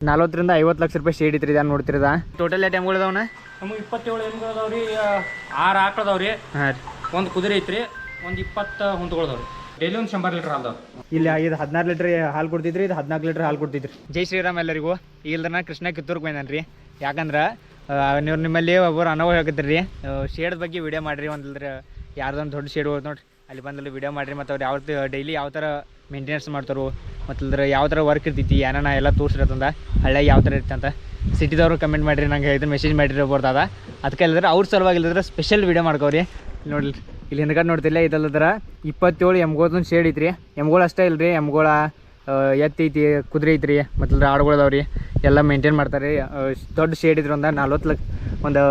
ನಲ್ವತ್ತರಿಂದ ಐವತ್ತು ಲಕ್ಷ ರೂಪಾಯಿ ಶೇಡ್ ಇತ್ತು ಇದನ್ನು ನೋಡ್ತಿರದ? ಟೋಟಲ್ ಎಷ್ಟು ಎಮ್ಗಳು ಅದಾವನ? ನಮಗೆ ಇಪ್ಪತ್ತೇಳು ಎಮ್ಗಳು ಅದಾವ್ರಿ ಆರು ಆಕಳದವ್ರಿ ಹಾಂ ರೀ. ಒಂದು ಕುದುರೆ ಐತ್ರಿ ಒಂದು ಇಪ್ಪತ್ತು ಹೊಂದ್ಕೊಳ್ದವ್ರಿ ಡೈಲಿ ಒಂದು ಶಂಬರ್ ಲೀಟ್ರ್ ಹಾಲ್ದವ್ ಇಲ್ಲಿ ಇದು ಹದಿನಾರು ಲೀಟ್ರ್ ಹಾಲು ಕೊಡ್ತಿದ್ರಿ ಇದು ಹದಿನಾಲ್ಕು ಲೀಟ್ರ್ ಹಾಲು ಕೊಡ್ತಿದ್ರಿ ಜೈ ಶ್ರೀರಾಮ್ ಎಲ್ಲರಿಗೂ. ಈಗ ನಾ ಕೃಷ್ಣ ಕಿತ್ತೂರ್ಗೆ ಬಂದಾನೆ ರೀ ಯಾಕಂದ್ರೆ ನೀವು ನಿಮ್ಮಲ್ಲಿ ಒಬ್ಬರು ಅನುಭವ ಹೇಳ್ಕತ್ತೀರಿ ಶೇಡ್ ಬಗ್ಗೆ ವಿಡಿಯೋ ಮಾಡಿರಿ ಒಂದಿಲ್ದ್ರೆ ಯಾರ್ದೊಂದು ದೊಡ್ಡ ಶೇಡ್ ಹೋದ್ ನೋಡ್ರಿ. ಅಲ್ಲಿ ಬಂದಲ್ಲಿ ವಿಡಿಯೋ ಮಾಡಿರಿ ಮತ್ತು ಅವ್ರು ಯಾವ ಡೈಲಿ ಯಾವ ಥರ ಮೇಂಟೆನೆನ್ಸ್ ಮಾಡ್ತಾರೋ, ಮತ್ತಲ್ದ್ರೆ ಯಾವ ಥರ ವರ್ಕ್ ಇರ್ತೈತಿ, ಏನಾನ ಎಲ್ಲ ತೋರಿಸಿರತ್ತಂದ ಹಳ್ಳಿಯಾಗ ಯಾವ ಥರ ಇರ್ತಂತ ಸಿಟಿದವರು ಕಮೆಂಟ್ ಮಾಡಿರಿ, ನಂಗೆ ಇದನ್ನ ಮೆಸೇಜ್ ಮಾಡಿರಿ ಬರ್ತಾದ ಅದಕ್ಕೆ ಇಲ್ಲದ್ರೆ ಅವ್ರ ಸಲುವಾಗಿ ಇಲ್ಲದ್ರೆ ಸ್ಪೆಷಲ್ ವೀಡಿಯೋ ಮಾಡ್ಕೋರಿ. ನೋಡ್ರಿ, ಇಲ್ಲಿ ಹಿಂದ್ಗಡೆ ನೋಡ್ತಿಲ್ಲ ಇದಲ್ಲದ್ರ ಇಪ್ಪತ್ತೇಳು ಎಮ್ಗೋದೊಂದು ಶೇಡ್ ಐತ್ರಿ. ಎಮ್ಗಳು ಅಷ್ಟೇ ಇಲ್ರಿ, ಎಮ್ಗಳ ಐತಿ ಕುದುರೆ ಐತ್ರಿ ಮತ್ತು ಆಡುಗಳದವ್ರಿ ಎಲ್ಲ ಮೇಂಟೈನ್ ಮಾಡ್ತಾರೆ ದೊಡ್ಡ ಶೇಡ್ ಇದ್ರೆ ಒಂದು ನಲ್ವತ್ತು ಲಕ್ಷ ಒಂದು,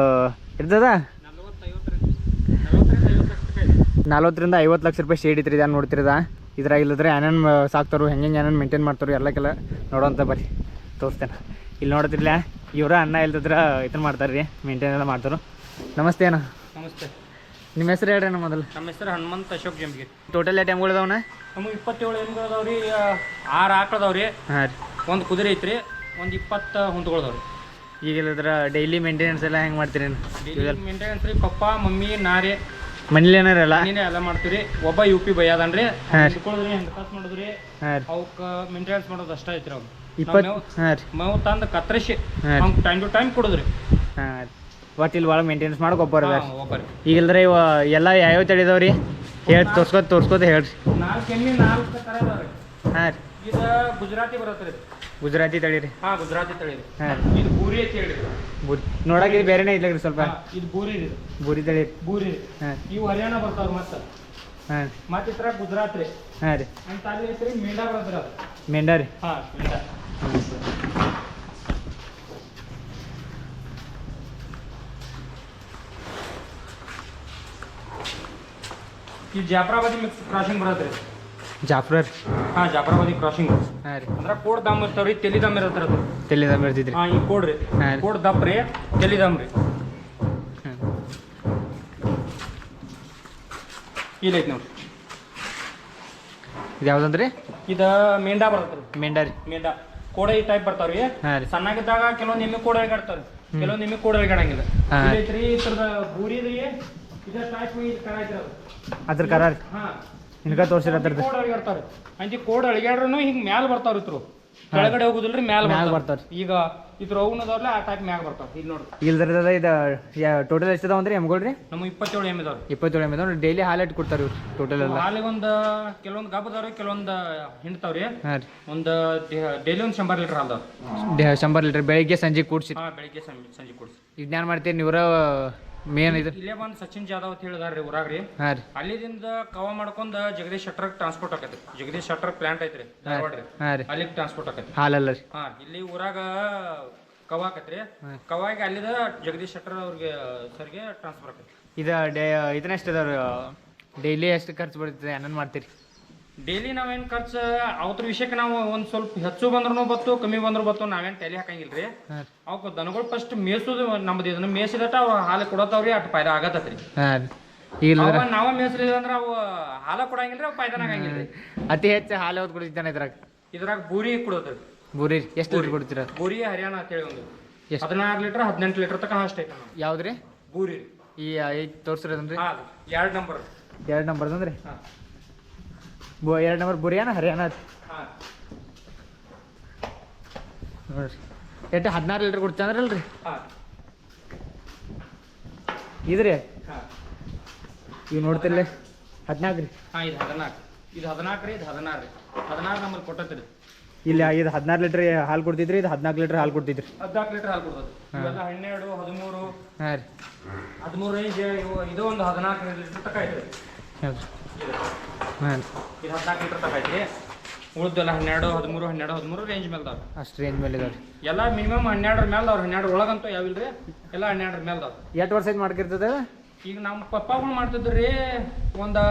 ಇರ್ತದ? ನಲ್ವತ್ತರಿಂದ ಐವತ್ತು ಲಕ್ಷ ರೂಪಾಯಿ ಶೇಡ್ ಐತ್ರಿ ಇದನ್ನು ನೋಡ್ತಿರದ? ಇದ್ರಾಗ ಇಲ್ಲದ್ರೆ ಏನೇನು ಸಾಕ್ತಾರೋ ಹೆಂಗೆ ಏನೇನು ಮೇಂಟೈನ್ ಮಾಡ್ತಾರೋ ಎಲ್ಲಕ್ಕೆಲ್ಲ ನೋಡೋಂತ ಬರ್ರಿ. ತೋರಿಸ್ತೇನೆ. ಇಲ್ಲಿ ನೋಡ್ತಿರ್ಲ ಇವರು ಅನ್ನ ಇಲ್ದಿದ್ರೆ ಇದನ್ನ ಮಾಡ್ತಾರೆ ರೀ ಮೇಂಟೈನ್ ಎಲ್ಲ ಮಾಡ್ತಾರು. ನಮಸ್ತೆ ಅಣ್ಣ. ನಮಸ್ತೆ. ನಿಮ್ಮ ಹೆಸರು ಹೇಳ್ರಿ ಅಣ್ಣ ಮೊದಲು. ನಮ್ಮ ಹೆಸರು ಹನುಮಂತ ಅಶೋಕ್ ಜಂಬಿಗೆ. ಟೋಟಲ್ ಎಷ್ಟು ಎಮ್ಗಳು ಅದಾವಣ್ಣ ನಮಗೆ ಇಪ್ಪತ್ತೇಳು ಎಮ್ಗಳು ರೀ ಆರು ಆಕಳದವ್ರಿ ಹಾಂ ರೀ. ಒಂದು ಕುದುರೆ ಐತ್ರಿ ಒಂದು ಇಪ್ಪತ್ತು ಹುಂತುಗಳದವ್ರಿ ಈಗ ಇಲ್ಲದ್ರ ಡೈಲಿ ಮೇಂಟೆನೆನ್ಸ್ ಎಲ್ಲ ಹೆಂಗೆ ಮಾಡ್ತೀರಿ ಡೈಲಿ ಮೇಂಟೆನೆನ್ಸ್ ರೀ ಪಪ್ಪ ಮಮ್ಮಿ ನಾರಿ ಮನೇಲಿ ಏನಾರಲ್ಲ ನೀನೇ ಎಲ್ಲ ಮಾಡ್ತೀರಿ ಒಬ್ಬ ಯು ಪಿ ಬೈ ಹಾಂ. ಹಿಡ್ಕೊಳ್ಳೋದ್ರಿ ಹೆಂಗೆ ಕಸ್ ಮಾಡೋದ್ರಿ. ರೀ. ಮೇಂಟೆನೆನ್ಸ್ ಮಾಡೋದು ಅಷ್ಟೇ ಐತ್ರಿ ಅವ್ನು. ಇಪ್ಪತ್ತು ಮೇವು ತಂದು ಕತ್ತರಿಸಿ ಅವ್ನು ಟೈಮ್ ಟು ಟೈಮ್ ಕೊಡೋದ್ರಿ. ಹಾಂ ಒಟ್ಟು ಇಲ್ಲಿ ಭಾಳ ಮೇಂಟೆನೆನ್ಸ್ ಮಾಡಿ ಗೊಬ್ಬರ ಈಗ ಇಲ್ದ್ರೆ ಇವ ಎಲ್ಲ ಯಾವ್ಯಾವ ತಳಿ ಇದಾವೆ ರೀ ಹೇಳಿ ತೋರ್ಸ್ಕೊತ ತೋರ್ಸ್ಕೊತ ಹೇಳ್ರಿ. ನಾಲ್ಕು ಎಮ್ಮಿ ನಾಲ್ಕು ಥರ ಹಾಂ ರೀ. ಇದು ಗುಜರಾತಿ ಬರತ್ರಿ. ಗುಜರಾತಿ ತಳಿ ರೀ. ಹಾಂ ಗುಜರಾತಿ ತಳಿ ರೀ. ಹಾಂ. ರೀ ಇದು ಬೂರಿ ಅಂತ ಹೇಳಿ ಬೂರಿ ನೋಡಕ್ಕೆ ಇದು ಬೇರೆನೇ ಇಲ್ಲ ರೀ ಸ್ವಲ್ಪ? ಇದು ಬೂರಿ ರೀ. ಬೂರಿ ತಳಿ. ರೀ ಬೂರಿ ರೀ. ಹಾಂ. ಇವು ಹರಿಯಾಣ ಬರ್ತಾವ್ರಿ ಮತ್ತೆ. ಹಾಂ. ಮತ್ತೆ ಇತರ ಗುಜರಾತ್ ರೀ. ಹಾಂ ರೀ. ಅಂತ ಅಲ್ಲಿ ಐತ್ರಿ ಮೇಂಡಾ ಬರ್ತಾರ ಮೆಂಡಾ ರೀ? ಹಾಂ ಮೇಂಡಾ. ಈ ಜಾಫ್ರಾಬಾದಿ ಮಿಕ್ಸ್ ಕ್ರಾಸಿಂಗ್ ಬರತ್ರಿ ರೀ. ರೀ ಹಾಂ ಜಾಫ್ರಾಬಾದಿ ಕ್ರಾಸಿಂಗ್ ಹಾಂ ರೀ. ಅಂದ್ರ ಕೋಡ್ ದಮ್ ಇರ್ತಾವ್ರಿ ತೆಲಿ ದಮ್ ಇರತ್ರಿ ಬೆಳ್ತಿದ್ರಿ ಹಾಂ ಈ ಕೋಡ್ ರೀ. ಹಾಂ. ಕೋಡ್ ದಪ್ ರೀ ತೆಲಿ ದಮ್ ರೀ. ನೋಡ್ರಿ. ಇದು ಯಾವ್ದಂದ್ರಿ? ಇದ ಮೇಂಡಾ ಬರತ್ರಿ ಮೆಂಡಾ ರೀ. ಮೇಂಡಾ. ಕೋಡ ಈ ಟೈಪ್ ಬರ್ತಾವ್ರಿ ಹಾಂ ರೀ. ಸಣ್ಣಗಿದ್ದಾಗ ಕೆಲವೊಂದು ಎಮ್ಮೆ ಕೋಡ ಒಳಗಾಡ್ತಾವ್ರಿ ಕೆಲವೊಂದು ಎಮ್ಮೆ ಕೋಡ ಒಳಗಾಡಂಗಿಲ್ಲ ಹಾಂ. ಇದೈತ್ರಿ ಇದ್ರದ ಬೂರಿದ್ರಿ ಇದ ಟೈಪ್ ಇದು ಕರ ಐತ್ರಿ ಅದು ಅದ್ರ ಕರ ರೀ ಹಾ. ಹಿಂಗ ತೋರ್ಸಿರತ್ತರ್ದು ಕೋಡ್ ಅಳಿಗಾಡ್ತಾವ್ರಿ ಅಂಜಿ ಕೋಡ್ ಅಳಿಗಾಡ್ರು ಹಿಂಗ್ ಮ್ಯಾಲ ಬರ್ತಾವ್ರಿ ಇತ್ರು. ಕೆಳಗಡೆ ಹೋಗುದಿಲ್ರಿ ಮ್ಯಾಲ ಮ್ಯಾಲ್ ಬರ್ತಾರ. ಈಗ ಇದ್ರ ಹೋಗುನದವ್ರಲ್ಲ ಆ ಟೈಪ್ ಮ್ಯಾಗ ಬರ್ತಾವ ಇಲ್ಲಿ ನೋಡ್ರಿ. ಇಲ್ದ್ರದ ಇದು ಟೋಟಲ್ ಎಷ್ಟು ಅದಾವ ಅಂದ್ರೆ ಎಮ್ಗಳು ನಮ್ಮ ಇಪ್ಪತ್ತೇಳು ಎಂ ಇದಾವ್ರಿ. ಇಪ್ಪತ್ತೇಳು ಎಂ ಅದಾವ ಡೈಲಿ ಹಾಲು ಇಟ್ಟು ಕೊಡ್ತಾರೆ ಇವ್ರು ಟೋಟಲ್ ಎಲ್ಲ. ಹಾಲಿಗೆ ಒಂದು ಕೆಲವೊಂದು ಗಬ್ಬದವ್ರಿ ಕೆಲವೊಂದು ಹಿಂಡ್ತಾವ್ರಿ. ಹಾಂ ರೀ. ಒಂದು ಡೈಲಿ ಒಂದು ಶಂಬರ್ ಲೀಟರ್ ಹಾಲ್ದವ್ರಿ ಶಂಬರ್ ಲೀಟ್ರ್. ಬೆಳಿಗ್ಗೆ ಸಂಜೆ ಕೂಡ್ಸಿ ಹಾ ಬೆಳಿಗ್ಗೆ ಸಂಜೆ ಸಂಜೆ ಕುಡ್ಸಿ ಇದ್ನ್ಯಾನ್ ಮಾಡ್ತೀರಿ ನೀವ್ರ ಮೇನ್ ಇದು. ಇಲ್ಲೇ ಬಂದು ಸಚಿನ್ ಜಾಧವ್ ಅಂತ ಹೇಳಿದಾರ್ರಿ ಊರಾಗ್ರಿ ಹಾಂ ರೀ. ಅಲ್ಲಿದಿಂದ ಕವ ಮಾಡ್ಕೊಂಡ ಜಗದೀಶ್ ಶೆಟ್ಟರ್ ಟ್ರಾನ್ಸ್ಪೋರ್ಟ್ ಆಕೈತಿ ಜಗದೀಶ್ ಶೆಟ್ಟರ್ ಪ್ಲಾಂಟ್ ಐತ್ರಿ ಅಲ್ಲಿ ರೀ. ಹಾಂ ರೀ. ಅಲ್ಲಿಗೆ ಟ್ರಾನ್ಸ್ಪೋರ್ಟ್ ಆಕೈತಿ ಹಾಲಲ್ಲ ರೀ. ಹಾ ಇಲ್ಲಿ ಊರಾಗ ಕವ ಆಕೈತ್ರಿ. ಕವಾಗಿ ಅಲ್ಲಿದ ಜಗದೀಶ್ ಶೆಟ್ಟರ್ ಅವ್ರಿಗೆ ಸರ್ಗೆ ಟ್ರಾನ್ಸ್ಫರ್ ಆಕೈತಿ ಇದ ಡೇ ಇದನ್ನ ಎಷ್ಟು ಅದಾವ ಡೈಲಿ ಎಷ್ಟು ಖರ್ಚು ಬರ್ತದೆ ಅನ್ನನ್ ಮಾಡ್ತೀರಿ? ಡೈಲಿ ನಾವೇನು ಖರ್ಚು ಅವತ್ರ ವಿಷಯಕ್ಕೆ ನಾವು ಒಂದು ಸ್ವಲ್ಪ ಹೆಚ್ಚು ಬಂದ್ರೂ ಬತ್ತು ಕಮ್ಮಿ ಬಂದ್ರು ಬತ್ತು ನಾವೇನ್ ಟೈಲಿ ಹಾಕಂಗಿಲ್ರಿ. ಹಾಂ. ರೀ ಅವಕ್ಕೆ ದನಗಳು ಫಸ್ಟ್ ಮೇಸುದು ನಮ್ದು ಇದನ್ನ ಮೇಸಿದಟ ಅವ ಹಾಲು ಕೊಡತಾವ್ರಿ ಅಟ್ ಪಾಯ್ದ ಆಗತ್ತತ್ರಿ. ನಾವ ಮೇಸ್ಲಿಲ್ಲ ಅಂದ್ರೆ ಅವು ಹಾಲು ಕೊಡಂಗಿಲ್ರಿ ಅವು ಪಾಯ್ದಾನ ಆಗಂಗಿಲ್ರಿ. ಅತಿ ಹೆಚ್ಚು ಹಾಲು ಯಾವ್ದು ಕುಡಿತಾನೆ ಇದ್ರಾಗ? ಇದ್ರಾಗ ಬೂರಿ ಕುಡೋದ್ರಿ ಬೂರಿ ಎಷ್ಟು ಲೀಟರ್ ಕೊಡ್ತೀರ? ಬೂರಿ ಹರಿಯಾಣ ಅಂತ ಹೇಳಿ ಒಂದು? ಹದಿನಾರು ಲೀಟರ್ ಹದಿನೆಂಟು ಲೀಟರ್ ತಕ ಅಷ್ಟೇ ಐತೆ ನಾವು ಯಾವ್ದು ರೀ. ಬೂರಿ ಈ ಐದು ತೋರಿಸಿರೋದನ್ರಿ ಹಾ ಎರಡು ನಂಬರ್. ಎರಡು ನಂಬರ್ ಹಾಂ. ಎರಡು ನಂಬರ್ ಬುರಿಯಾನ ಹರಿಯಾಣ ನೋಡ್ರಿ ಎಷ್ಟು ಹದಿನಾರು ಲೀಟ್ರ್ ಕೊಡ್ತಂದ್ರಲ್ರಿ ಹಾ ಇದ್ರಿ ಈಗ ನೋಡ್ತಿರ್ಲಿ ಹದಿನಾಲ್ಕು ರೀ ಹಾ ಇದು ಹದಿನಾಲ್ಕು ಇದು ಹದಿನಾಲ್ಕು ರೀ ಇದು ಹದಿನಾರು ರೀ ಹದಿನಾರು ನಂಬರ್ ಕೊಟ್ಟತ್ರಿ ಇಲ್ಲಿ ಇದು ಹದಿನಾರು ಲೀಟ್ರ್ ಹಾಲು ಕೊಡ್ತಿದ್ರಿ ಇದು ಹದಿನಾಲ್ಕು ಲೀಟ್ರ್ ಹಾಲು ಕೊಡ್ತಿದ್ರಿ. ಹದಿನಾಲ್ಕು ಲೀಟರ್ ಹಾಲು ಕೊಡ್ತದೆ ಇವೆಲ್ಲ ಹನ್ನೆರಡು ಹದಿಮೂರು. ಹಾಂ ರೀ. ಹದಿಮೂರು ಇವು ಇದು ಒಂದು ಹದಿನಾಲ್ಕು ಲೀಟರ್ ತಕ ಐತ್ರಿ ಹೌದು. ಇದು ಹಾಂ ಇದು ಹದಿನಾಲ್ಕು ಲೀಟರ್ ತಕ ಐತ್ರಿ ಉಳಿದೆಲ್ಲ ಹನ್ನೆರಡು ಹದಿಮೂರು ಹನ್ನೆರಡು ಹದಿಮೂರು ರೇಂಜ್ ಮೇಲೆ ಅದಾವ ಅಷ್ಟು ರೇಂಜ್ ಮೇಲೆ ಇದಾವೆ ಎಲ್ಲ ಮಿನಿಮಮ್ ಹನ್ನೆರಡರ ಮೇಲೆ ಅವ್ರು ಹನ್ನೆರಡು ಒಳಗಂತೂ ಯಾವಿಲ್ರಿ ಎಲ್ಲ ಹನ್ನೆರಡರ ಮೇಲೆ ಅದಾವ ಎಷ್ಟು ವರ್ಷ ಇದು ಮಾಡ್ಕಿರ್ತದೆ? ಈಗ ನಮ್ಮ ಪಪ್ಪಾಗಳು ರೀ ಒಂದು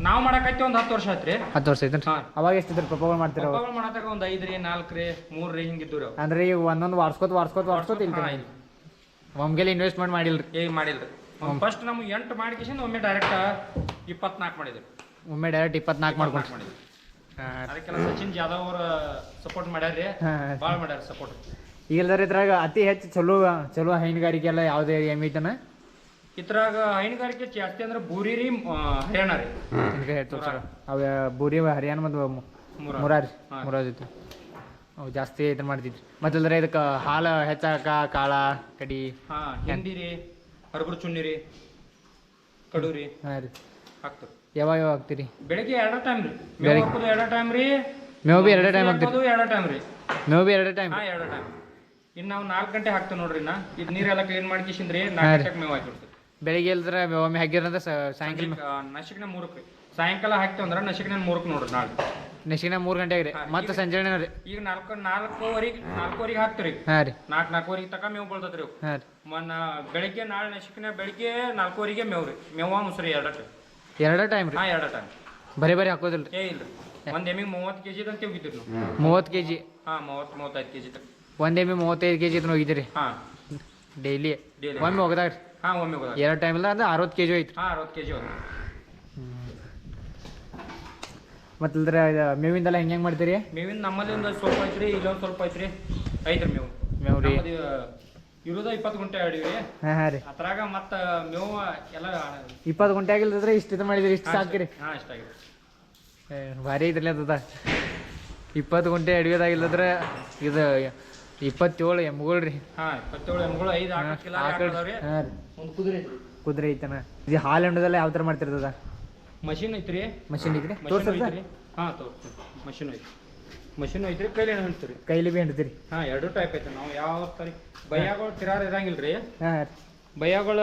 ನಾವು ಮಾಡಕೈತಿ ಒಂದು ಹತ್ತು ವರ್ಷ ಆಯ್ತ್ರಿ. ಹತ್ತು ವರ್ಷ ಐತೆ ಹಾಂ. ಅವಾಗ ಎಷ್ಟಿದ್ರು ಪಪ್ಪಗಳು ಮಾಡ್ತಿರೋ? ಪಪ್ಪಾಗಳು ಮಾಡತ್ತಾಗ ಒಂದು ಐದು ರೀ ನಾಲ್ಕು ರೀ ಮೂರು ರೀ ಹಿಂಗಿದ್ದು ರೀ ಅಂದ್ರೆ ಈಗ ಒಂದೊಂದು ವಾರ್ಸ್ಕೊತ ವಾರ್ಸ್ಕೋತ ವಾರ್ಸ್ಕೊತ ಇಲ್ಲ ಒಮ್ಗೆಲ್ಲ ಇನ್ವೆಸ್ಟ್ಮೆಂಟ್ ಮಾಡಿಲ್ರಿ. ಈಗ ಮಾಡಿಲ್ರಿ. ಫಸ್ಟ್ ನಮ್ಗೆ ಎಂಟು ಮಾಡಿಕಿಸಿಂದ ಒಮ್ಮೆ ಡೈರೆಕ್ಟ್ ಇಪ್ಪತ್ನಾಲ್ಕು ಮಾಡಿದ್ರು ಒಮ್ಮೆ ಡೈರೆಕ್ಟ್ ಇಪ್ಪತ್ನಾಲ್ಕು ಮಾಡ್ಕೊಂಡು ಮಾಡಿದ್ರು ಅದಕ್ಕೆಲ್ಲ ಸಚಿನ್ ಜಾಧವ್ ಅವರು ಸಪೋರ್ಟ್ ಮಾಡ್ಯಾರ್ರಿ. ಭಾಳ ಮಾಡ್ಯಾರ ಸಪೋರ್ಟ್ ಈಗಲ್ದಾರ ಇದ್ರಾಗ ಅತಿ ಹೆಚ್ಚು ಚಲೋ ಚಲೋ ಹೈನುಗಾರಿಕೆ ಎಲ್ಲ ಯಾವುದೇ ಎಮ್ಮೆ ಐತನ ಇದ್ರಾಗ ಹೈನುಗಾರಿಕೆ ಜಾಸ್ತಿ ಅಂದ್ರೆ ಬೂರಿ ರೀ ಹರಿಯಾಣ ರೀ. ಅವ ಬೂರಿ ಹರಿಯಾಣ ಮತ್ತು ಮುರಾರಿ. ಮುರಾರಿ. ಅವು ಜಾಸ್ತಿ ಇದನ್ನ ಮಾಡ್ತಿದ್ರಿ. ಮತ್ತೆ ಇದಕ್ಕೆ ಹಾಲು ಹೆಚ್ಚಾಕ ಕಾಳ ಕಡಿ ಹಾ ರೀ. ಹರಗುರು ಚುನ್ನಿರಿ ಕಡೂರಿ ಹಾ ರೀ. ಹಾಕ್ತಾರೆ ಯಾವಾಗ ಯಾವಾಗ ಹಾಕ್ತೀರಿ? ಬೆಳಿಗ್ಗೆ ಎರಡ ಟೈಮ್ ರೀ. ಮೇವು ಬೆಳಿಗ್ಗೆ- ಹಾಕೋದು ಎರಡ ಟೈಮ್ ರೀ. ಮೇವು ಬಿ ಎರಡೇ ಟೈಮ್ ಹಾಕ್ತೀರಿ. ಹಾಕೋದು ಎರಡ ಟೈಮ್ ರೀ. ಮೇವು ಬಿ ಎರಡೇ ಟೈಮ್ ಹಾ ಎರಡ ಟೈಮ್ ಇನ್ನು ನಾವು ನಾಲ್ಕು ಗಂಟೆ ಹಾಕ್ತೇವೆ ನೋಡ್ರಿ ನಾ ಇದು ನೀರೆಲ್ಲ ಕ್ಲೀನ್ ಮಾಡ್ಕೇಶಿಂದ್ರಿ ನಾಲ್ಕು. ಗಂಟೆಗೆ ಮೇವು ಹಾಕಿಬಿಡ್ತೀವಿ ಬೆಳಿಗ್ಗೆ ಇಲ್ದ್ರೆ ಒಮ್ಮೆ ಹಾಕಿರಂದ್ರೆ ಸಾಯಂಕಾಲ ನಶಿಕ್ನ ಮೂರಕ್ಕೆ ರೀ. ಸಾಯಂಕಾಲ ಹಾಕ್ತೇವೆ ಅಂದ್ರೆ ನಶಿಕನ ಮೂರಕ್ಕೆ ನೋಡ್ರಿ ನಾಳೆ. ನಶಿಕನ ಮೂರು ಗಂಟೆ ರೀ ಹಾಂ, ಮತ್ತೆ ಸಂಜೆ ಸಂಜೆನೇ ರೀ ಈಗ ನಾಲ್ಕು ನಾಲ್ಕೂವರೆಗೆ ನಾಲ್ಕೂವರೆಗೆ ಹಾಕ್ತೀರಿ ಹಾಂ ರೀ. ನಾಲ್ಕು ನಾಲ್ಕೂವರೆಗೆ ತಕ ಮೇವು ಬೀಳ್ತದ್ರಿ ಅವು. ಹಾಂ ರೀ. ಮನ್ನ ಬೆಳಿಗ್ಗೆ ನಾಳೆ ನಶಿಕನ ಬೆಳಿಗ್ಗೆ ನಾಲ್ಕೂವರೆಗೆ ಮೇವು ರೀ ಮೇವ ಮುಸ್ರಿ ಎರಡ ಟೈಮ್ ಎರಡೇ ಟೈಮ್ ರೀ. ಹಾ ಎರಡ ಟೈಮ್ ಬರೀ ಬರೀ ಹಾಕೋದಿಲ್ಲ ರೀ ಏ ಇಲ್ಲ ಒಂದ್ ಎಮಿಗೆ ಮೂವತ್ತು ಕೆಜಿ ಅಂತ ಹೋಗಿದ್ದೀರಿ ನಾವು. ಮೂವತ್ತು ಕೆ ಜಿ ಹಾ ಮೂವತ್ತು ಮೂವತ್ತೈದು ಕೆಜಿ ಜಿ ಒಂದು ಎಮ್ಮೆ ಮೂವತ್ತೈದು ಕೆ ಜಿ ಇದನ್ನ ಹೋಗಿದ್ದೀರಿ ಹಾ. ಡೈಲಿ. ಡೈಲಿ. ಒಮ್ಮೆ ಹೋಗದಾಗ ರೀ ಹಾ ಒಮ್ಮೆ ಹೋದ ಎರಡು ಟೈಮ್ ಇಲ್ಲ ಅಂದ್ರೆ ಅರವತ್ತು ಕೆ ಜಿ ಐತ್ರಿ ಹಾ ಅರವತ್ತು ಕೆಜಿ ಜಿ ಇಲ್ದ್ರೆ ಮೇವಿಂದೆಲ್ಲ ಹೆಂಗೆ ಹೆಂಗೆ ಮಾಡ್ತೀರಿ? ಮೇವಿನ ನಮ್ಮಲ್ಲಿ ಒಂದು ಸ್ವಲ್ಪ ಐತ್ರಿ ಇಲ್ಲೊಂದು ಸ್ವಲ್ಪ ಐತ್ರಿ. ಐತ್ರಿ ಮೇವು. ಮೇವು ರೀ ಇರೋದ ಇಪ್ಪತ್ತು ಗುಂಟೆ ಆಡಿವಿ ಹಾಂ ಹಾಂ ರೀ. ಅದ್ರಾಗ ಮತ್ತ ಮೇವು ಎಲ್ಲ ಇಪ್ಪತ್ತು ಗುಂಟೆ ಆಗಿಲ್ದ್ರೆ ಇಷ್ಟು ಇದು ಮಾಡಿದ್ರಿ ಇಷ್ಟು ಸಾಕಿರಿ. ಹಾಂ ಇಷ್ಟಾಗಿದೆ ಭಾರಿ ಐತ್ರಿ ಅದ ಇಪ್ಪತ್ತು ಗುಂಟೆ ಅಡಿಯೋದಾಗಿಲ್ಲದ್ರೆ ಇದು ಇಪ್ಪತ್ತೇಳು ಎಮ್ಗಳು ರೀ. ಹಾ ಇಪ್ಪತ್ತೇಳು ಎಮ್ಗಳು ಐದು ಹಾಕಿಲ್ಲ ಹಾಂ ರೀ. ಒಂದು ಕುದುರೆ ಕುದುರೆ ಐತನ. ಇದು ಹಾಲು ಹಿಂಡೋದೆಲ್ಲ ಯಾವ ಥರ ಮಾಡ್ತಿರ್ತದ ಮಷಿನ್ ಐತ್ರಿ? ಮಷಿನ್ ಐತ್ರಿ? ಮಷಿನ್ ತೋರ್ಸದ ಐತ್ರಿ? ಹಾ ತೋರಿಸ್ತೀನಿ. ಮಷಿನ್ ಐತಿ ಮಷಿನ್ ಐತ್ರಿ ಕೈಲಿ ಹೇಳ್ತೀರಿ ಕೈಲಿ ಬಿ ಹಿಂಡ್ತೀರಿ ಹಾ ಎರಡು ಟೈಪ್ ಐತೆ. ನಾವು ಯಾವ ಸರಿ ಬಯ್ಯಾಗಳು ತಿರಾರ ಇರಂಗಿಲ್ರಿ? ಹಾ. ರೀ ಬಯ್ಯಾಗಳ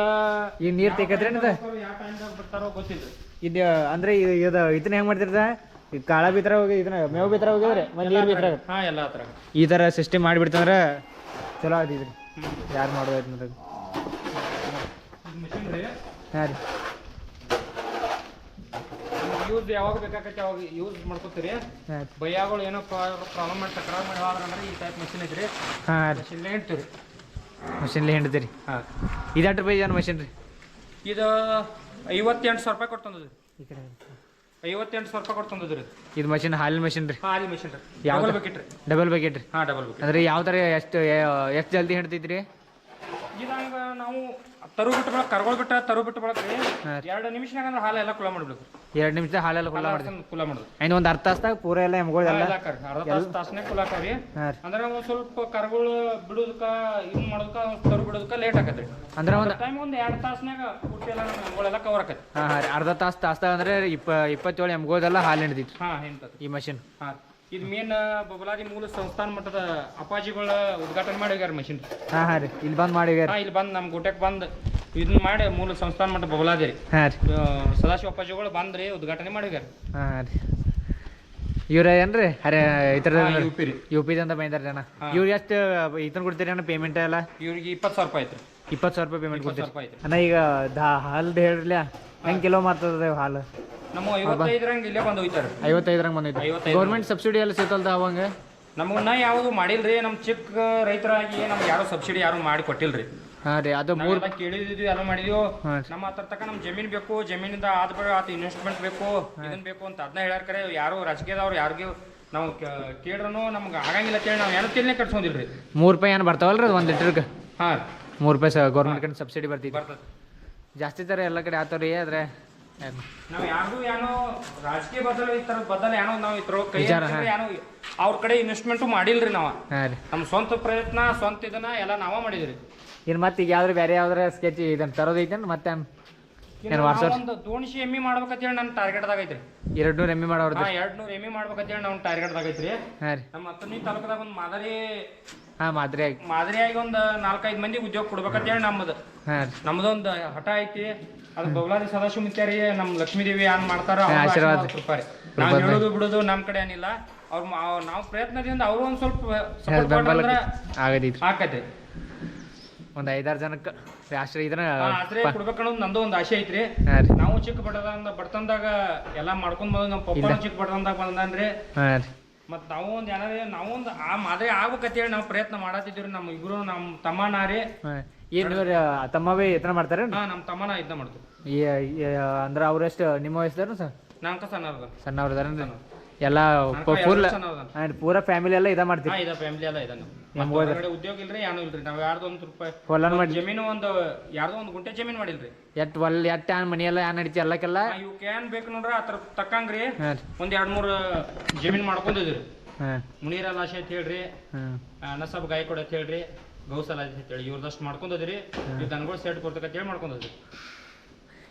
ಈಗ ನೀರು ತೆಗದ್ರಿ ಯಾವ ಟೈಮ್ದಾಗ ಬರ್ತಾರೋ ಗೊತ್ತಿಲ್ಲ ಇದು ಅಂದ್ರೆ ಇದು ಇದು ಇದನ್ನ ಹೆಂಗ್ ಮಾಡ್ತಿರ್ದ ಈ ಕಾಳ ಬಿತ್ರ ಹೋಗಿ ಇದನ್ನ ಮೇವು ಬಿತ್ರ ಹೋಗಿದ್ರೆ ಮತ್ತೆ ನೀರು ಬಿತ್ರ ಹಾ ಎಲ್ಲ ಹತ್ರ ಈ ತರ ಸಿಸ್ಟಮ್ ಮಾಡಿಬಿಡ್ತಂದ್ರೆ ಚಲೋ ಆದಿದ್ರಿ ಯಾರು ಮಾಡೋದು ಮಷಿನ್ ರೀ. ಹಾಂ ರೀ. ಯೂಸ್ ಯಾವಾಗ ಬೇಕಾಗತ್ತೆ ಅವಾಗ ಯೂಸ್ ಮಾಡ್ಕೋತೀರಿ? ಭಯಗಳು ಏನೋ ಪ್ರಾಬ್ಲಮ್ ಮಾಡಿ ತಕರಾರು ಮಾಡಿ ಅಂದ್ರೆ ಈ ಟೈಪ್ ಮಷಿನ್ ಐತ್ರಿ. ಹಾಂ ಹಿಂಡ್ತೀರಿ ಮಷಿನ್ಲೇ ಇಡ್ತೀವಿ ಮಷಿನ್ಲಿ ಹಿಂಡ್ತೀರಿ. ಹಾಂ. ಇದು ಎಂಟು ರೂಪಾಯಿ ಏನು ಮಷಿನ್ ರೀ? ಇದು ಐವತ್ತೆಂಟು ಸಾವಿರ ರೂಪಾಯಿ ಕೊಡ್ತಂದದ್ರಿ. ಈ ಕಡೆ ಐವತ್ತೆಂಟು ಸಾವಿರ ರೂಪಾಯಿ ಕೊಡ್ತಂದದ್ರಿ. ಇದು ಮಷಿನ್ ಹಾಲಿನ ಮಷಿನ್ ರೀ? ಹಾಲಿನ ಮಷಿನ್ ರೀ. ಯಾವ ಡಬಲ್ ರೀ. ಡಬಲ್ ಬಕೆಟ್ ರೀ? ಹಾಂ ಡಬಲ್ ಬೇಕು ಅಂದರೆ ಯಾವ ಥರ ಎಷ್ಟು ಎಷ್ಟು ಜಲ್ದಿ ಹಿಡ್ತೈತ್ರಿ ಇದಾಗ ನಾವು ತರು ಬಿಟ್ಟು ಬಳಕ ಕರ್ಗೊಳ್ ಬಿಟ್ಟ ತರು ಬಿಟ್ಟು ಬಳಕ್ರಿ ಹಾಂ ಎರಡು ನಿಮಿಷನಾಗ ಅಂದ್ರೆ ಎಲ್ಲಾ ಎಲ್ಲ ಕುಲ ಮಾಡ್ಬಿಡ್ಬೇಕು ಎರಡು ನಿಮಿಷ ಹಾಲೆಲ್ಲ ಕುಲ ಮಾಡಿ ಕುಲ ಮಾಡೋದು ಐನು ಒಂದು ಅರ್ಧ ತಾಸ್ದಾಗ ಪೂರ ಎಲ್ಲ ಎಮ್ಗಳು ಎಲ್ಲ ಅರ್ಧ ತಾಸು ತಾಸನೇ ಕುಲ ಹಾಕಾವ್ರಿ ಅಂದ್ರೆ ಒಂದು ಸ್ವಲ್ಪ ಕರ್ಗಳು ಬಿಡೋದಕ್ಕ ಇದನ್ನ ಮಾಡೋದಕ್ಕ ತರು ಬಿಡೋದಕ್ಕ ಲೇಟ್ ಆಕತ್ರಿ. ಅಂದ್ರೆ ಒಂದು ಟೈಮ್ ಒಂದು ಎರಡು ತಾಸ್ನಾಗ ಪೂರ್ತಿ ಎಲ್ಲ ನಮ್ಮ ಎಮ್ಗಳೆಲ್ಲ ಕವರ್ ಆಕತ್ತೆ ಹಾಂ ಅರ್ಧ ತಾಸು ತಾಸ್ದಾಗ ಅಂದ್ರೆ ಇಪ್ಪ ಇಪ್ಪತ್ತೇಳು ಎಮ್ಗೋದೆಲ್ಲ ಹಾಲು ಹಿಡಿದಿತ್ತು. ಹಾ ಈ ಮಷಿನ್ ಹಾ ಇದು ಮೇನ್ ಬಬಲಾದಿ ಮೂಲ ಸಂಸ್ಥಾನ ಮಟ್ಟದ ಅಪಾಜಿಗಳ ಉದ್ಘಾಟನೆ ಮಾಡಿ ಮಷಿನ್ ಹಾ ಹಾ ರೀ. ಇಲ್ಲಿ ಬಂದ್ ಮಾಡಿ ಇಲ್ಲಿ ಬಂದ್ ನಮ್ ಗುಟ್ಟಕ್ಕೆ ಬಂದ್ ಇದನ್ನ ಮಾಡಿ ಮೂಲ ಸಂಸ್ಥಾನ ಮಟ್ಟ ಬಬಲಾದಿ ರೀ. ಹಾಂ ರೀ. ಸದಾಶಿವ ಅಪ್ಪಾಜಿಗಳು ಬಂದ್ರಿ ಉದ್ಘಾಟನೆ ಮಾಡಿ ಹಾ ರೀ. ಇವ್ರ ಏನ್ರಿ? ಅರೆ ಥರ ಯು ಪಿ ರೀ. ಯು ಪಿ ಅಂತ ಬೈದಾರ ಜನ. ಇವ್ರ ಎಷ್ಟು ಇದನ್ನ ಕೊಡ್ತೀರಿ ಅಣ್ಣ ಪೇಮೆಂಟ್ ಎಲ್ಲ? ಇವ್ರಿಗೆ ಇಪ್ಪತ್ತು ಸಾವಿರ ರೂಪಾಯಿ ಐತ್ರಿ. ಇಪ್ಪತ್ತು ಸಾವಿರ ರೂಪಾಯಿ ಪೇಮೆಂಟ್ ಕೊಡ್ತೀರಿ. ಅಣ್ಣ ಈಗ ದಾ ಹಾಲ್ದು ಹೇಳ್ರಲ್ಲ ಹೆಂಗೆ ಕಿಲೋ ಮಾರ್ತದ ಹಾಲು? ನಮ್ಮ ಐವತ್ತೈದ್ರಂಗೆ ಇಲ್ಲೇ ಬಂದು ಹೋಯ್ತಾರೆ. ಐವತ್ತೈದರಂಗೆ ಬಂದೈತೆ ಐವತ್ತೈದು. ಗೌರ್ಮೆಂಟ್ ಸಬ್ಸಿಡಿ ಎಲ್ಲ ಸಿಗ್ತಲ್ದ ಅವಂಗೆ? ನಮಗನ್ನ ಯಾವುದು ಮಾಡಿಲ್ರಿ ನಮ್ಮ ಚಿಕ್ಕ ರೈತರಾಗಿ ನಮ್ಗೆ ಯಾರು ಸಬ್ಸಿಡಿ ಯಾರು ಮಾಡಿ ಕೊಟ್ಟಿಲ್ರಿ. ಹಾಂ ರೀ ಅದು ಮೂರು ನಾವೆಲ್ಲ ಕೇಳಿದ್ವಿ ಎಲ್ಲ ಮಾಡಿದ್ವಿ. ಹಾಂ ರೀ. ನಮ್ಮ ಹತ್ರ ತಕ್ಕ ನಮ್ಮ ಜಮೀನ್ ಬೇಕು ಜಮೀನಿಂದ ಆದ ಆತ ಇನ್ವೆಸ್ಟ್ಮೆಂಟ್ ಬೇಕು ಇದನ್ ಬೇಕು ಅಂತ ಅದನ್ನ ಹೇಳ್ಯಾರ ಕರೆ. ಯಾರು ರಾಜಕೀಯದವ್ರು ಯಾರಿಗೂ ನಾವು ಕೇಳ್ರೂ ನಮ್ಗೆ ಆಗಂಗಿಲ್ಲ ಕೇಳಿ ನಾವು ಏನೋ ತಿನ್ನೇ ಕಟ್ಸೋದಿಲ್ರಿ ಮೂರು ರೂಪಾಯಿ ಏನು ಬರ್ತಾವಲ್ರಿ ಅದು ಒಂದು ಲೀಟ್ರಿಗೆ ಹಾಂ ಮೂರು ರೂಪಾಯಿ ಗೌರ್ಮೆಂಟ್ ಕಡೆ ಸಬ್ಸಿಡಿ ಬರ್ತೈತಿ ಬರ್ತದೆ. ಜಾಸ್ತಿ ತರ ಎಲ್ಲ ಕಡೆ ಆತವ್ರಿ ಆದ್ರೆ ನಾವು ಯಾರು ಏನೋ ರಾಜಕೀಯ ಬದಲು ಈ ಥರದ ಬದಲ ಏನೋ ನಾವು ಥರ ಕೈ ವಿಚಾರ, ಏನೋ ಅವ್ರ ಕಡೆ ಇನ್ವೆಸ್ಟ್ಮೆಂಟು ಮಾಡಿಲ್ರಿ ನಾವು. ಹಾಂ ರೀ. ನಮ್ಮ ಸ್ವಂತ ಪ್ರಯತ್ನ ಸ್ವಂತ ಇದನ್ನ ಎಲ್ಲ ನಾವ ಮಾಡಿದ್ರಿ. ಇನ್ನು ಮತ್ತೆ ಈಗ ಯಾವ್ದ್ರ ಬೇರೆ ಯಾವ್ದಾರ ಸ್ಕೆಚ್ ಇದನ್ನ ತರೋದೈತೇನು ಮತ್ತೆ ಏನು? ಎಮ್ಮಿ ಒಂದು ದೋಣಿಸಿ ಎಮ್ಮಿ ಮಾಡ್ಬೇಕಂತೇಳಿ ನನ್ನ ಟಾರ್ಗೆಟ್ದಾಗ ಐತ್ರಿ. ಎರಡು ನೂರು ಎಮ್ಮೆ ಮಾಡೋರ್ದು. ಹಾ ಎರಡ್ ನೂರ್ ಎಮ್ಮಿ ಮಾಡ್ಬೇಕಂತೇಳಿ ನಾವು ಟಾರ್ಗೆಟ್ದಾಗ ಐತ್ರಿ. ಹಾಂ ರೀ. ನಮ್ಮ ಹತ್ತನೇ ತಾಲೂಕದಾಗ ಒಂದ್ ಮಾದರಿ ಹಾಂ ಮಾದರಿ ಆಗಿ. ಮಾದರಿಯಾಗಿ ಒಂದು ನಾಲ್ಕೈದು ಮಂದಿ ಉದ್ಯೋಗ ಕೊಡ್ಬೇಕಂತೇಳಿ ನಮ್ಮದು ಹಾಂ ರೀ. ನಮ್ದೊಂದು ಹಠ ಐತಿ. ಅದು ಬೌಲಾದಿ ಸದಾಶಿವ ಮುತ್ಯಾರಿ ನಮ್ಮ ಲಕ್ಷ್ಮೀದೇವಿ ಏನ್ ಮಾಡ್ತಾರ ಆಶೀರ್ವಾದ. ನಾವು ಹೇಳೋದು ಬಿಡೋದು ನಮ್ಮ ಕಡೆ ಏನಿಲ್ಲ. ಅವ್ರ ನಾವು ಪ್ರಯತ್ನದಿಂದ ಅವ್ರು ಒಂದ್ ಸ್ವಲ್ಪ support ಬೆಂಬಲ ಮಾಡಿದ್ರೆ ಆಗದೈತಿ ಆಕೈತಿ ಒಂದು ಐದಾರು ಜನಕ್ಕೆ ಆಶ್ರಯ ಇದ್ರ ಆಶ್ರಯ ಕೊಡ್ಬೇಕನ್ನೋದು ನಂದು ಒಂದು ಆಸೆ ಐತ್ರಿ. ಹಾಂ ರೀ. ನಾವು ಚಿಕ್ಕ ಬಡದಂದ ಬಡತನದಾಗ ಎಲ್ಲಾ ಮಾಡ್ಕೊಂಡ್ ಬಂದು ನಮ್ಮ ಪಪ್ಪ ಚಿಕ್ಕ ಬಡತನದಾಗ ಬಂದಾನ್ರಿ. ಹಾಂ ರೀ. ಮತ್ ನಾವು ಒಂದ್ ಏನಾರ ನಾವೊಂದು ಆ ಮಾದರಿ ಆಗ್ಬೇಕಂತೇಳಿ ನಾವು ಪ್ರಯತ್ನ ಮಾಡತ್ತಿದ್ದೀವಿ ನಮ್ಮ ಇಬ್ರು ನಮ್ಮ ತಮ್ಮನಾರಿ ಏನು ತಮ್ಮವೇ ಯತ್ನ ಮಾಡ್ತಾರೆ ಹಾ ನಮ್ಮ ತಮ್ಮನ ಯತ್ನ ಮಾಡ್ತೀವಿ ಅಂದ್ರೆ ಅವ್ರು ಎಷ್ಟು ನಿಮ್ಮ ವಯಸ್ಸದಾರು ಸರ್? ನಾಲ್ಕ ಸಣ್ಣ ಸಣ್ಣವ್ರು ಇದಾರೇನ್ರಿ ಎಲ್ಲ ಫುಲ್ ಪೂರ ಫ್ಯಾಮಿಲಿ ಎಲ್ಲ ಇದ ಮಾಡ್ತೀವಿ ಇದ ಫ್ಯಾಮಿಲಿ ಎಲ್ಲ ಇದಾನ. ನಮ್ಗ್ ಹೊರಗಡೆ ಉದ್ಯೋಗ ಇಲ್ರಿ ಏನೂ ಇಲ್ರಿ. ನಾವು ಯಾರ್ದು ಒಂದ್ ರೂಪಾಯಿ ಹೊಲನ ಮಾಡಿ ಜಮೀನು ಒಂದು ಯಾರ್ದೋ ಒಂದು ಗುಂಟೆ ಜಮೀನು ಮಾಡಿಲ್ರಿ. ಎಟ್ ಒಲ್ ಎಟ್ ಏನ್ ಮನಿ ಎಲ್ಲ ಏನ್ ನಡೀತಿ ಎಲ್ಲಕ್ಕೆಲ್ಲ? ಇವಕ್ಕೆ ಏನ್ ಬೇಕು ನೋಡ್ರಿ ಅದ್ರ ತಕ್ಕಂಗ್ರಿ. ಒಂದ್ ಎರಡ್ ಮೂರ್ ಜಮೀನ್ ಮಾಡ್ಕೊಂಡಿದ್ರಿ ಮುನೀರ ಲಾಶೆ ಅಂತ ಹೇಳ್ರಿ. ನಸಬ್ ಗಾಯಕೊಡ ಅಂತ ಹೇಳ್ರಿ. ಗೌಸಲ ಅಂತ ಹೇಳಿ ಇವ್ರದಷ್ಟು ಮಾಡ್ಕೊಂಡದ್ರಿ ಈ ದನಗಳು ಸೆಟ್ ಕೊಡ್ತಕ್ಕ ಹೇಳಿ ಮಾಡ್ಕೊಂಡದ್ರಿ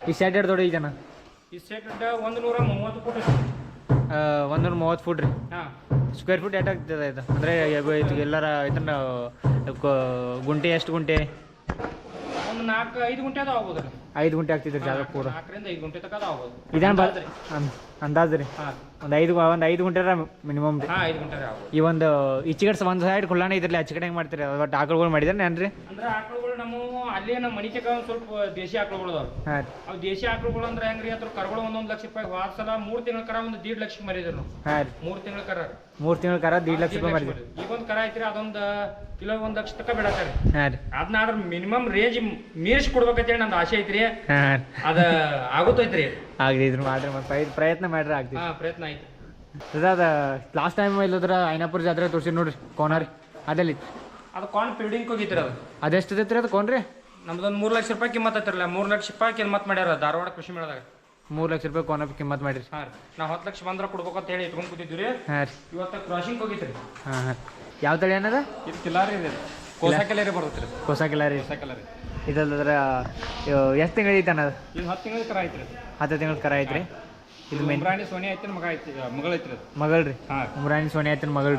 ಈ ಸೆಟ್ ಎರಡು ದೊಡ್ಡ ಜನ? ಈ ಸೆಟ್ ಒಂದ್ ನೂರ ಮೂವತ್ತು ಫುಟ್ ಒಂದೂರ ಮೂವತ್ತು ಫುಟ್ ರೀ. ಹಾ. ಸ್ಕ್ವೇರ್ ಫುಟ್ ಎಷ್ಟು ಆಗ್ತದೆ ಇದು. ಅಂದರೆ ಇದು ಎಲ್ಲರ ಇದನ್ನ ಗುಂಟೆ ಎಷ್ಟು ಗುಂಟೆ? ಒಂದು ನಾಲ್ಕು ಐದು ಗುಂಟೆ ಆಗ್ಬೋದು ಆಗ್ಬೋದ್ರಿ. ಐದು ಗುಂಟೆ ಆಗ್ತಿದ್ರಿ ಜಾಗ ಪೂರ. ನಾಲ್ಕರಿಂದ ಐದು ಗುಂಟೆ ತನಕ ಆಗ್ಬೋದು ಇದೇನು ಬಾ. ಅಂದಾಜು ರೀ. ಹಾಂ. ಒಂದು ಐದು ಒಂದು ಐದು ಗುಂಟೆ ಮಿನಿಮಮ್ ರೀ. ಹಾ ಐದು ಗುಂಟೆ ಆಗ್ಬೋದು. ಈ ಒಂದು ಈಚೆ ಕಡೆ ಒಂದು ಸೈಡ್ ಕುಳ್ಳಾಣ ಇದ್ರಲ್ಲಿ ಆಚೆ ಕಡೆ ಹೆಂಗೆ ಮಾಡ್ತೀರಿ? ಒಟ್ಟು ಆಕಳುಗಳು ಮಾಡಿದ್ರೆ ಏನ್ರಿ? ಅಂದ್ರೆ ಆಕಳುಗಳು ನಮ್ಮ ಅಲ್ಲೇ ನಮ್ಮ ಮನಿ ಒಂದ್ ಸ್ವಲ್ಪ ದೇಶಿ ಆಕಳುಗಳು ಅದಾವ ಹಾಂ ರೀ. ಅವು ದೇಶಿ ಆಕಳುಗಳು ಅಂದ್ರೆ ಹೆಂಗ್ರಿ ಅದ್ರ ಕರುಗಳು ಒಂದೊಂದ್ ಲಕ್ಷ ರೂಪಾಯಿ ಹೋದ ಸಲ ಮೂರ್ ತಿಂಗಳ ಕರ ಒಂದು ದೀಡ್ ಲಕ್ಷ ಮರಿದ್ರು ನಾವು. ಹಾಂ ರೀ. ಮೂರ್ ತಿಂಗಳ ಕರ ಮೂರು ತಿಂಗಳ ಕರ ದೀಡ್ ಲಕ್ಷ ರೂಪಾಯಿ ಮಾಡಿದ್ರಿ ಮರಿದ್ರು. ಈಗ ಒಂದ್ ಕರ ಐತ್ರಿ ಅದೊಂದ್ ಕಿಲೋ ಒಂದ್ ಲಕ್ಷ ತಕ ಬಿಡತ್ತಾರೆ ಹಾಂ ರೀ. ಅದನ್ನ ಅದ್ರ ಮಿನಿಮಮ್ ರೇಂಜ್ ಮೀರಿಸಿ ಕೊಡ್ಬೇಕಂತೇಳಿ ನಂದು ಆಸೆ ಐತ್ರಿ. ಅದ ಆಗುತ್ತೈತ್ರಿ. ಆಗ್ಲಿ ಇದ್ರ ಮಾಡ್ರಿ ಮತ್ತೆ ಪ್ರಯತ್ನ ಮಾಡ್ರಿ ಆಗ್ತೈತಿ ಪ್ರಯತ್ನ ಐತಿ. ಅದ ಲಾಸ್ಟ್ ಟೈಮ್ ಇಲ್ಲದ್ರ ಐನಾಪುರ ಜಾತ್ರೆ ತೋರಿಸಿ ನೋಡ್ರಿ ಕೋನಾರಿ. ಅದಲ್ಲಿ? ಅದು ಕೋನ್ ಫೀಲ್ಡಿಂಗ್ ಹೋಗಿತ್ರಿ ಅದು. ಅದೆಷ್ಟು ಐತ್ರಿ ಅದು ಕೋನ್ರಿ? ನಮ್ದೊಂದ್ ಮೂರ್ ಲಕ್ಷ ರೂಪಾಯಿ ಕಿಮ್ಮತ್ ಐತ್ರಲ್ಲ ಮೂರ್ ಲಕ್ಷ ರೂಪಾಯಿ ಕಿಮ್ಮತ್ ಮಾಡ್ಯಾರ ಧಾರವಾಡ ಕೃಷಿ ಮೇಳದಾಗ. ಮೂರು ಲಕ್ಷ ರೂಪಾಯಿ ಕೋನ ಕಿಮ್ಮತ್ ಮಾಡಿರಿ. ಹಾ ರೀ. ನಾವ್ ಹತ್ತು ಲಕ್ಷ ಬಂದ್ರ ಅಂತ ಹೇಳಿ ಇಟ್ಕೊಂಡ್ ಕೂತಿದ್ವಿ ಹಾಂ ರೀ. ಇವತ್ತ ಕ್ರಾಸಿಂಗ್ ಹೋಗಿತ್ರಿ. ಹಾಂ ಹಾಂ. ಯಾವ ತಳಿ ಏನದ ಇದು ಕಿಲಾರಿ ಇದೆ. ಕೋಸಾಕೆಲೇರಿ ಬರ್ತೈತ್ರಿ. ಹೊಸ ಕಿಲಾರಿ. ಕೋಸಾಕೆಲಾರಿ ಇದಲ್ಲದ್ರ ಎಷ್ಟು ತಿಂಗಳು ಐತೆ ಅನ್ನೋದು ಹತ್ತು ತಿಂಗಳ ಕರ ಐತ್ರಿ. ಹತ್ತು ತಿಂಗಳ ಕರ ಐತ್ರಿ? ಇದು ಮೆಂಬ್ರಾಣಿ ಸೋನಿ ಐತಿ ಮಗ ಐತಿ ಮಗಳ ಐತ್ರಿ ಅದು. ಮಗಳು ರೀ ಹಾಂ. ಉಮ್ರಾಣಿ ಸೋನಿ ಆಯ್ತಿನ ಮಗಳು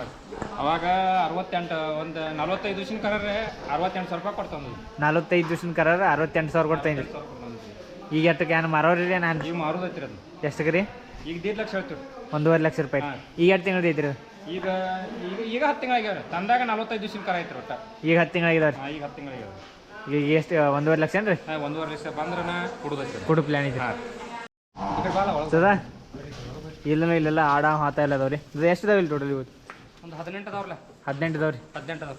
ಅವಾಗ ಅರವತ್ತೆಂಟು ಒಂದು ನಲವತ್ತೈದು ದಿವ್ಸ ಕರಾರೆ ಅರವತ್ತೆಂಟು ಸಾವಿರ ರೂಪಾಯಿ ಕೊಡ್ತಾವೆ ನಲ್ವತ್ತೈದು ದಿವ್ಸದ ಕರ ಅರವತ್ತೆಂಟು ಸಾವಿರ ಕೊಡ್ತೈತಿ ಈಗ ಎಷ್ಟಕ್ಕೆ ಏನು ಮಾರೋರಿ ರೀ ನಾನು? ಈಗ ಮಾರೋದೈತ್ರಿ ಅದು. ಎಷ್ಟಕ್ಕೆ ರೀ? ಈಗ ದೀಡ್ ಲಕ್ಷ ಹೇಳ್ತೀವಿ. ಒಂದೂವರೆ ಲಕ್ಷ ರೂಪಾಯಿ ಈಗ ಎರಡು ತಿಂಗಳು ಐತ್ರಿ? ಈಗ ಈಗ ಈಗ ಹತ್ತು ತಿಂಗಳಾಗ್ಯಾವ ತಂದಾಗ ನಲವತ್ತೈದು ದಿವಸಿನ ಕರ ಐತ್ರಿ ಒಟ್ಟ. ಈಗ ಹತ್ತು ತಿಂಗಳಾಗಿದಾವೆ ಈಗ ಹತ್ತು ತಿಂಗಳಾಗ್ಯಾವ ಈಗ ಎಷ್ಟು ಒಂದೂವರೆ ಲಕ್ಷ ಏನ್ರಿ? ಒಂದೂವರೆ ಲಕ್ಷ ಬಂದ್ರೆ ಅದು. ಕುಡು ಪ್ಲ್ಯಾನ್ ಇದೆ ಸದಾ? ಇಲ್ಲೂ ಇಲ್ಲೆಲ್ಲ ಆಡ ಹಾತ ಇಲ್ಲ ಅದಾವ್ರಿ. ಇದು ಎಷ್ಟು ಅದಾವ ಇಲ್ಲಿ ಟೋಟಲ್ ಇವತ್ತು? ಒಂದು ಹದಿನೆಂಟು ಅದಾವ್ರಲ್ಲ. ಹದಿನೆಂಟು ಅದಾವ್ರಿ. ಹದಿನೆಂಟು ಅದಾವ.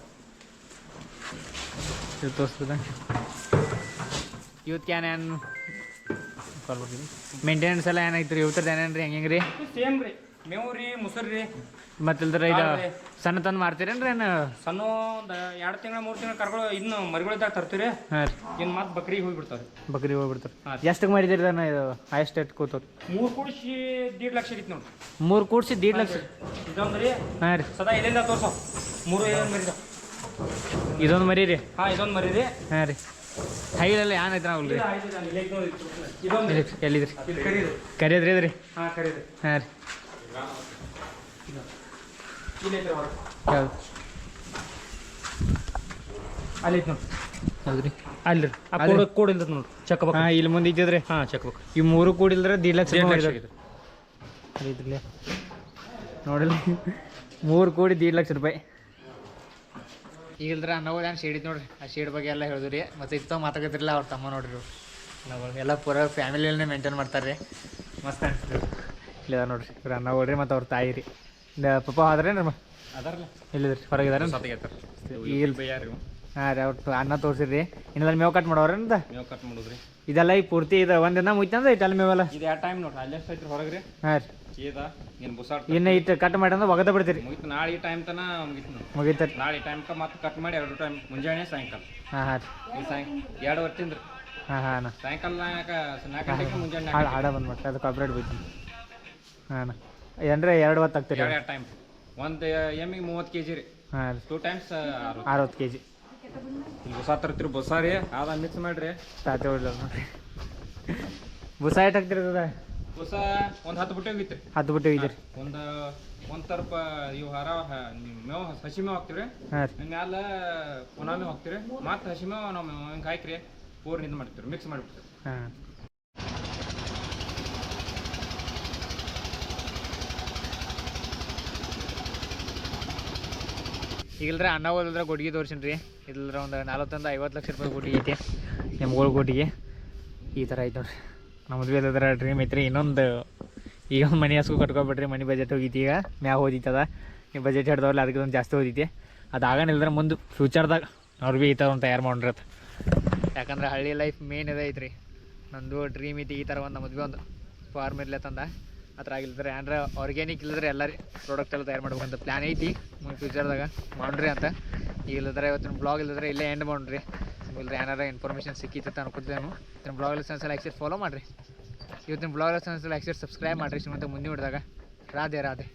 ಇದು ತೋರಿಸ್ತದ ಇವತ್ತು ಕ್ಯಾನ್ ಏನು? ಮೇಂಟೆನೆನ್ಸ್ ಎಲ್ಲ ಏನಾಯ್ತು ರೀ ಏನೇನ್ರಿ? ಏನೇನು ರೀ ಹೆಂಗೆ ಹೆಂಗೆ ರೀ ಸೇಮ್ ರೀ. ಮೇವು ರೀ ಮತ್ತಿಲ್ದ್ರ ರೀ ಮತ್ತೆ ಇಲ್ದ್ರ ಇದು. ಸಣ್ಣ ತಂದು ಮಾರ್ತೀರೇನ್ರಿ ಏನು ಸಣ್ಣ ಒಂದು ಎರಡು ತಿಂಗಳ ಮೂರು ತಿಂಗಳ ಕರ್ಗಳು ಇನ್ನು ಮರಿಗಳಿದ್ದಾಗ ತರ್ತೀರಿ ಹಾಂ ರೀ ಇನ್ನು ಮತ್ತೆ ಬಕ್ರಿಗೆ ಹೋಗ್ಬಿಡ್ತಾರೆ ಬಕ್ರಿಗೆ ಹೋಗ್ಬಿಡ್ತಾರೆ. ಎಷ್ಟಕ್ಕೆ ಮಾಡಿದಿರಿ ಅದನ್ನ ಇದು ಹೈಯೆಸ್ಟ್ ರೇಟ್ ಕೂತವ್ರಿ ಮೂರು ಕೂಡಿಸಿ ದೀಡ್ ಲಕ್ಷ ಇತ್ತು ನೋಡಿ ಮೂರು ಕೂಡಿಸಿ ದೀಡ್ ಲಕ್ಷ ಇದೊಂದು ರೀ ಹಾಂ ರೀ ಸದಾ ಇಲ್ಲಿಂದ ತೋರ್ಸೋ ಮೂರು ಏನು ಮರಿದ ಇದೊಂದು ಮರಿ ರೀ ಹಾಂ ಇದೊಂದು ಮರಿ ರೀ ಹಾಂ ರೀ ಹೈಲೆಲ್ಲ ಏನು ಐತೆ ನಾವು ರೀ ಇದೊಂದು ರೀ. ಎಲ್ಲಿದ್ರಿ ಕರಿಯದ್ರಿ ಇದ್ರಿ ಹಾಂ ಕರೀದು ಹಾಂ ರೀ ಐತ್ರಿ ಯಾವ್ದು ಅಲ್ಲಿ ಐತಿ ನೋಡಿ ಹೌದ್ರಿ ಅಲ್ಲಿ ಆ ಕೋಡ್ ಕೋಡ್ ಇಲ್ದ ನೋಡ್ರಿ ಚೆಕ್ ಇಲ್ಲಿ ಮುಂದೆ ಇದ್ದಿದ್ರಿ ಹಾ ಚೆಕ್ ಬೇಕು ಈ ಮೂರು ಕೂಡಿಲ್ದ್ರೆ ದೀಡ್ ಲಕ್ಷ ರೂಪಾಯಿ ಮಾಡಿದ್ರಿ ನೋಡಿಲ್ಲ ಮೂರು ಕೋಟಿ ದೀಡ್ ಲಕ್ಷ ರೂಪಾಯಿ ಈಗಿಲ್ದ್ರ ನಾವು ಏನು ಶೇಡ್ ಇತ್ತು ನೋಡ್ರಿ ಆ ಶೇಡ್ ಬಗ್ಗೆ ಎಲ್ಲ ಹೇಳಿದ್ರಿ ಮತ್ತೆ ಇತ್ತ ಮಾತಾಕತ್ತಿರಲ್ಲ ಅವ್ರ ತಮ್ಮ ನೋಡ್ರಿ ಇವ್ರು. ನಾವು ಎಲ್ಲ ಪೂರ ಫ್ಯಾಮಿಲಿಯಲ್ಲೇ ಮೇಂಟೈನ್ ಮಾಡ್ತಾರೆ ಮಸ್ತ್ ಅನ್ಸ್ತದೆ ಇಲ್ಲ ನೋಡ್ರಿ. ಇವ್ರ ಅಣ್ಣ ಹೋಗ್ರಿ ಮತ್ತು ಅವ್ರ ತಾಯಿ ರೀ. ಪಪ್ಪ ಹೋದ್ರೇನ್ರಿ ಮ ಇಲ್ಲದ್ರಿ ಹೊರಗಿದಾರೆ ಹಾ ಈಗ ರೀ ಅವ್ರ ಅಣ್ಣ ತೋರಿಸಿರಿ ಇನ್ನೆಲ್ಲ ಮೇವು ಕಟ್ ಮಾಡೋರೇನ್ದ ಮೇವು ಕಟ್ ಮಾಡುದ್ರಿ. ಇದೆಲ್ಲ ಈ ಪೂರ್ತಿ ಇದೆ ಒಂದಿನ ಮುಗಿತಂದ್ರೆ ಇಟ್ಟಲ್ಲಿ ಮೇವೆಲ್ಲ ಇದು ಯಾವ ಟೈಮ್ ನೋಡ್ರಿ? ಅಲ್ಲಿ ಎಷ್ಟು ಹೊರಗೆ ರೀ ಹಾಂ ರೀ. ಇನ್ನು ಇಟ್ಟು ಕಟ್ ಮಾಡಿ ಅಂದ್ರೆ ಒಗದ ಬಿಡ್ತೀರಿ. ನಾಳೆ ಈ ಟೈಮ್ ತನ ಮುಗಿತು ನಾಳೆ ಟೈಮ್ ಮತ್ತೆ ಕಟ್ ಮಾಡಿ ಎರಡು ಟೈಮ್ ಮುಂಜಾನೆ ಸಾಯಂಕಾಲ. ಹಾಂ ಹಾಂ ರೀ. ಈ ಸಾಯಂ ಎರಡು ಹೊತ್ತು ಹಾ ಹಾಂ ಸಾಯಂಕಾಲ ನಾಲ್ಕ ನಾಲ್ಕು ಗಂಟೆಗೆ ಮುಂಜಾನೆ ಹಾಡು ಬಂದ್ಬಿಟ್ಟು ಅದು ಕಾಪ್ರೇಟ್ ಬೈತಿ ಹಾಂ ಅಂದರೆ ಎರಡು ಹೊತ್ತು ಆಗ್ತೀರಿ ಎರಡು ಎರಡು ಟೈಮ್ ಒಂದು ಎಮ್ಮಿಗೆ ಮೂವತ್ತು ಕೆ ಜಿ ರೀ. ಹಾಂ ಟೂ ಟೈಮ್ಸ್ ಅರವತ್ತು. ಕೆ ಜಿ ಇಲ್ಲಿ ಬುಸ ತರ್ತೀರಿ ಬುಸ ರೀ ಅದ ಮಿಕ್ಸ್ ಮಾಡ್ರಿ. ತಾತೆ ಹೊಡ್ಲ ನೋಡ್ರಿ. ಬುಸ ಏಟ್ ಹಾಕ್ತಿರಿ ಅದ? ಬುಸ ಒಂದು ಹತ್ತು ಬುಟ್ಟೆ ಹೋಗಿತ್ತು. ಹತ್ತು ಬಿಟ್ಟು ಹೋಗಿದ್ದೀರಿ ಒಂದು ಒಂದು ತರ್ಪ ಇವು ಹರ ಮೇವು ಹಸಿ ಮೇವು ಹಾಕ್ತೀರಿ ಹಾಂ ರೀ. ಮ್ಯಾಲ ಪುನಃ ಮೇವು ಹಾಕ್ತೀರಿ ಮತ್ತೆ ಹಸಿ ಮೇವು ನಾವು ಹಿಂಗೆ ಹಾಕಿರಿ. ಪೂರ್ಣ ಇದು ಮಾಡ್ತೀರಿ ಮಿಕ್ಸ್ ಮಾಡಿಬಿಡ್ತೀರಿ ಹಾಂ. ಈಗಿಲ್ರ ಅನ್ನ ಹೋದ್ರೆ ಗುಡ್ಗೆ ತೋರಿಸಿನಿ ರೀ ಇಲ್ಲರ ಒಂದು ನಲ್ವತ್ತೊಂದು ಐವತ್ತು ಲಕ್ಷ ರೂಪಾಯಿ ಗುಡ್ಗೆ ಐತಿ ನಿಮ್ಗಳ ಗುಡ್ಗೆ ಈ ಥರ ಐತೆ ನೋಡ್ರಿ. ನಮ್ಮ ಮದುವೆ ಡ್ರೀಮ್ ಐತ್ರಿ ಇನ್ನೊಂದು ಈಗ ಒಂದು ಮನೆ ಹಸ್ಕು ಕಟ್ಕೊಬಿಟ್ರಿ, ಮನೆ ಬಜೆಟ್ ಹೋಗಿತ್ತು ಈಗ. ಮ್ಯಾಗ ಹೋದಿತ್ತದ ನೀವು ಬಜೆಟ್ ಹಿಡ್ದವ್ರಲ್ಲ ಅದಕ್ಕೆ ಒಂದು ಜಾಸ್ತಿ ಹೋದಿತಿ. ಅದು ಆಗನಿಲ್ದ್ರೆ ಮುಂದೆ ಫ್ಯೂಚರ್ದಾಗ ಅವ್ರು ಭೀ ಈ ಥರ ಒಂದು ತಯಾರು ಮಾಡಿರತ್ತ ಯಾಕಂದ್ರೆ ಹಳ್ಳಿ ಲೈಫ್ ಮೇನ್ ಇದೈತ್ರಿ ನಂದು ಡ್ರೀಮ್ ಐತಿ ಈ ಥರ ಒಂದು ಮದುವೆ ಒಂದು. ಫಾರ್ಮ್ ಇರ್ಲತ್ತಂದ ತಂದ. ಆ ಥರ ಆಗಿಲ್ಲದ್ರೆ ಏನಾರ ಆರ್ಗ್ಯಾನಿಕ್ ಇಲ್ಲದ್ರೆ ಎಲ್ಲ ಪ್ರಾಡಕ್ಟ್ ಎಲ್ಲ ತಯಾರು ಮಾಡ್ಬೇಕಂತ ಪ್ಲ್ಯಾನ್ ಐತಿ ಮುಂದೆ ಫ್ಯೂಚರ್ದಾಗ ಮಾಡ್ರಿ ಅಂತ. ಇಲ್ಲದ್ರೆ ಇವತ್ತಿನ ಬ್ಲಾಗ್ ಇಲ್ಲದ್ರೆ ಇಲ್ಲೇ ಎಂಡ್ ಮಾಡ್ರಿ. ಇಲ್ಲದ್ರೆ ಏನಾರ ಇನ್ಫಾರ್ಮೇಷನ್ ಸಿಕ್ಕಿತ್ತು ಅನ್ಕೊತೇನು ಇವತ್ತಿನ ಬ್ಲಾಗ್ ಲೆಸನ್ಸ್ ಎಲ್ಲ ಆಕ್ಸೆಟ್ ಫಾಲೋ ಮಾಡಿರಿ. ಇವತ್ತಿನ ಬ್ಲಾಗ್ ಲೆಸನ್ಸ್ ಎಲ್ಲ ಆಕ್ಸೆಟ್ ಸಬ್ಸ್ಕ್ರೈಬ್ ಮಾಡಿರಿ ಶ್ರೀಮಂತ ಮುಂದೆ ಹಿಡಿದಾಗ. ರಾಧೆ ರಾಧೆ.